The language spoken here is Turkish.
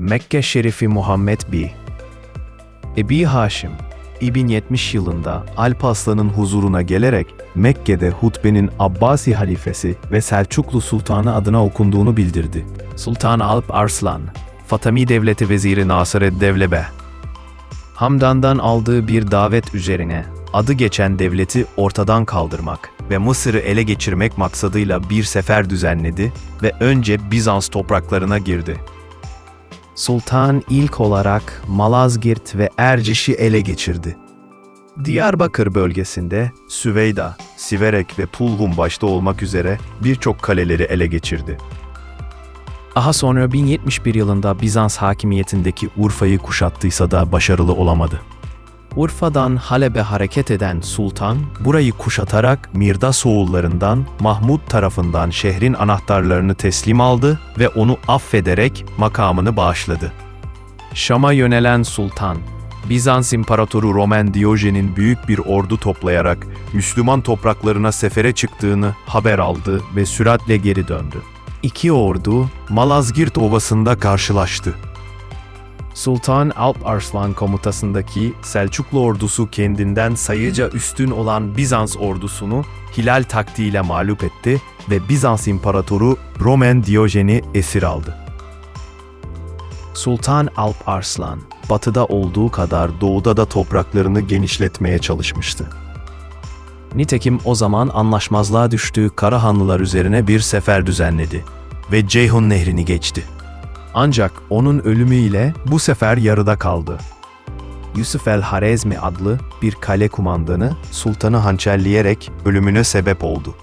Mekke Şerifi Muhammed B. Ebi Haşim, 1070 yılında Alp Aslan'ın huzuruna gelerek Mekke'de hutbenin Abbasi halifesi ve Selçuklu Sultanı adına okunduğunu bildirdi. Sultan Alp Arslan, Fatimi Devleti Veziri Nasır Devlebe, Hamdan'dan aldığı bir davet üzerine adı geçen devleti ortadan kaldırmak ve Mısır'ı ele geçirmek maksadıyla bir sefer düzenledi ve önce Bizans topraklarına girdi. Sultan ilk olarak Malazgirt ve Erciş'i ele geçirdi. Diyarbakır bölgesinde Süveyda, Siverek ve Pulhum başta olmak üzere birçok kaleleri ele geçirdi. Daha sonra 1071 yılında Bizans hakimiyetindeki Urfa'yı kuşattıysa da başarılı olamadı. Urfa'dan Halep'e hareket eden sultan, burayı kuşatarak Mirdas oğullarından Mahmud tarafından şehrin anahtarlarını teslim aldı ve onu affederek makamını bağışladı. Şam'a yönelen sultan, Bizans İmparatoru Roman Diyojen'in büyük bir ordu toplayarak Müslüman topraklarına sefere çıktığını haber aldı ve süratle geri döndü. İki ordu Malazgirt Ovası'nda karşılaştı. Sultan Alp Arslan komutasındaki Selçuklu ordusu kendinden sayıca üstün olan Bizans ordusunu hilal taktiğiyle mağlup etti ve Bizans İmparatoru Roman Diyojen'i esir aldı. Sultan Alp Arslan, batıda olduğu kadar doğuda da topraklarını genişletmeye çalışmıştı. Nitekim o zaman anlaşmazlığa düştüğü Karahanlılar üzerine bir sefer düzenledi ve Ceyhun Nehri'ni geçti. Ancak onun ölümüyle bu sefer yarıda kaldı. Yusuf el Harezmi adlı bir kale kumandanı sultanı hançerleyerek ölümüne sebep oldu.